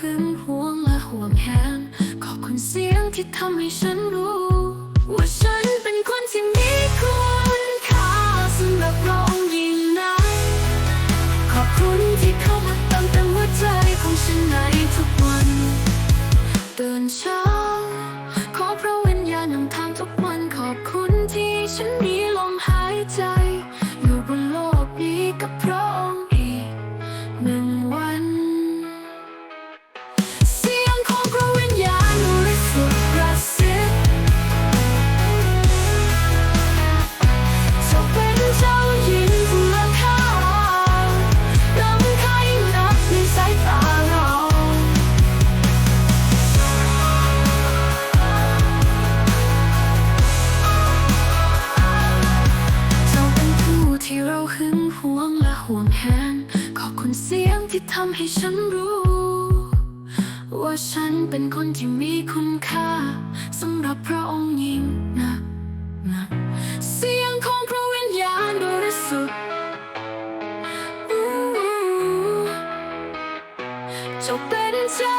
หึงหวงและห่วงแหนขอบคุณเสียงที่ทำให้ฉันรู้ ว่าฉันเป็นคนที่มีคุณค่าสำหรับเรายิ่งนักขอบคุณที่เข้ามาเติมเต็มหัวใจของฉันในทุกวันตื่นเช้าขอพระวิญญาณนำทางทุกวันขอบคุณที่ฉันมี ที่ทำให้ฉันรู้ ว่าฉันเป็นคนที่มีคุณค่าสำหรับพระองค์ยิ่งนะนะเสียงของพระวิญญาณบริสุทธิ์จะเป็นเจ้า